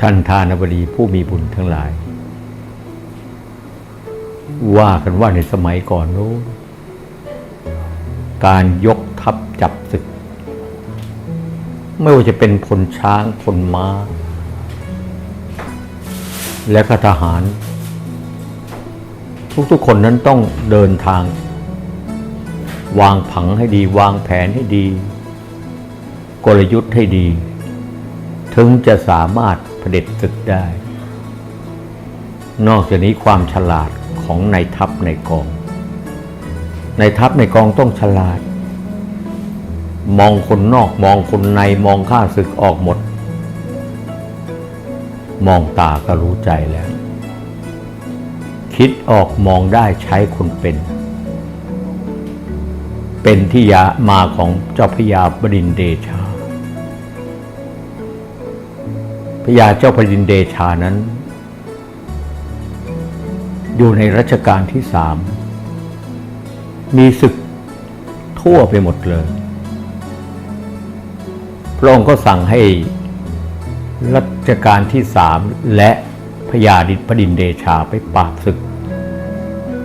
ท่านทานบดีผู้มีบุญทั้งหลาย ว่ากันว่าในสมัยก่อนนู้นการยกทัพจับศึก ไม่ว่าจะเป็นพลช้างพลม้า และก็ทหาร ทุกๆคนนั้นต้องเดินทาง วางผังให้ดี วางแผนให้ดี กลยุทธ์ให้ดี ถึงจะสามารถ เผด็จศึกได้ นอกจากนี้ความฉลาดของในายทัพในกองในทัพในกองต้องฉลาด มองคนนอกมองคนในมองข้าศึกออกหมด มองตาก็รู้ใจแล้ว คิดออกมองได้ใช้คนเป็น เป็นที่ยามาของเจ้าพยาบดินเดชา ยาเจ้าแผ่นดินเดชานั้น อยู่ในรัชกาลที่สาม มีศึกทั่วไปหมดเลย พระองค์ก็สั่งให้รัชกาลที่สามและพญาดิพดินเดชาไปปราบศึก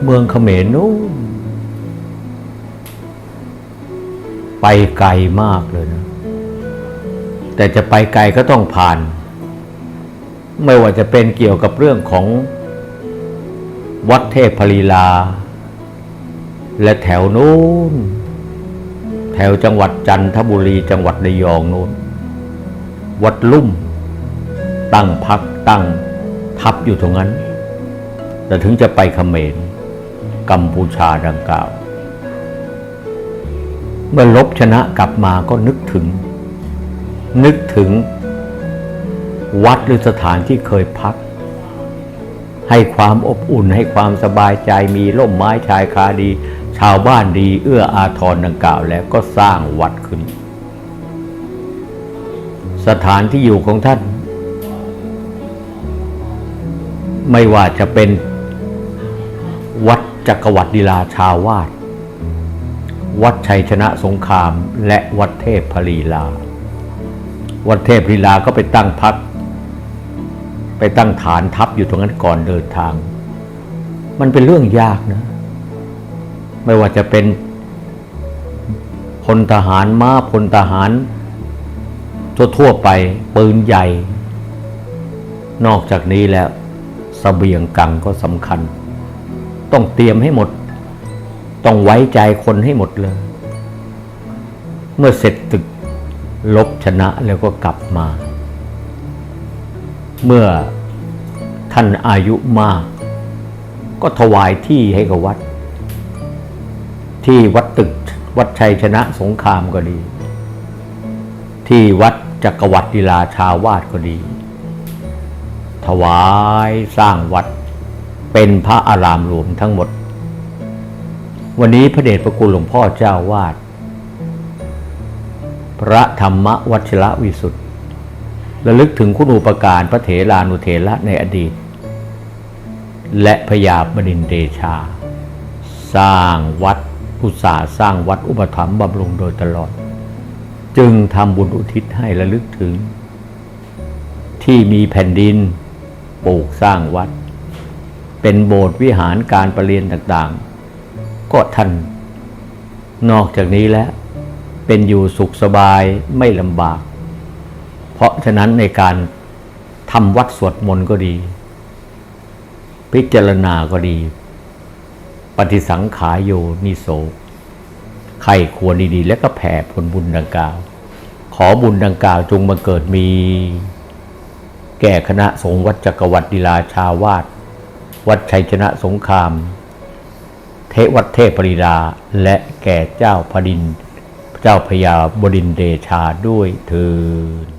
เมืองเขมรนู้นไปไกลมากเลยนะ แต่จะไปไกลก็ต้องผ่าน ไม่ว่าจะเป็นเกี่ยวกับเรื่องของวัดเทพพลีลา และแถวนู้น แถวจังหวัดจันทบุรีจังหวัดระยองนู้น วัดลุ่ม ตั้งพักตั้งทับอยู่ตรงนั้น แต่ถึงจะไปเขมรกัมพูชาดังกล่าว เมื่อลบชนะกลับมาก็นึกถึง นึกถึง วัดหรือสถานที่เคยพัก ให้ความอบอุ่นให้ความสบายใจมีร่มไม้ชายคาดี ชาวบ้านดีเอื้ออาทรดังกล่าวแล้วก็สร้างวัดขึ้น สถานที่อยู่ของท่าน ไม่ว่าจะเป็นวัดจักรวรรดิลาชาวาสวัดชัยชนะสงครามและวัดเทพพลีลา วัดเทพพลีลาก็ไปตั้งพัก ไปตั้งฐานทัพอยู่ตรงนั้นก่อนเดินทาง มันเป็นเรื่องยากนะ ไม่ว่าจะเป็นพลทหารม้าพลทหาร ทั่วๆไปปืนใหญ่ นอกจากนี้แล้วสเสบียงกังก็สำคัญ ต้องเตรียมให้หมด ต้องไว้ใจคนให้หมดเลย เมื่อเสร็จตึกลบชนะแล้วก็กลับมา เมื่อท่านอายุมาก ก็ถวายที่ให้กับวัด ที่วัดตึกวัดชัยชนะสงครามก็ดี ที่วัดจักรวรรดิลาชาวาสก็ดี ถวายสร้างวัดเป็นพระอารามหลวงทั้งหมด วันนี้พระเดชพระคุณหลวงพ่อเจ้าวาด พระธรรมวัชระวิสุทธิ ระลึกถึงคุณูปการพระเถรานุเถระในอดีต และพยาบดินเดชา สร้างวัดอุตสาสร้างวัดอุปถัมภ์บำรุงโดยตลอด จึงทำบุญอุทิศให้ระลึกถึง ที่มีแผ่นดินปลูกสร้างวัด เป็นโบสถ์วิหารการประเรียนต่างๆ ก็ท่านนอกจากนี้แล้วเป็นอยู่สุขสบายไม่ลำบาก เพราะฉะนั้นในการทำวัดสวดมนต์ก็ดี พิจารณาก็ดี ปฏิสังขายโยนิโสใครควรดีๆ และก็แผ่ผลบุญดังกล่าว ขอบุญดังกล่าวจงมาเกิดมี แก่คณะสงฆ์วัดจักรวรรดิลาชาวาสวัดชัยชนะสงคราม เทวัดเทพปริดาและแก่เจ้าพดิน เจ้าพญาบดินเดชาด้วยเถิด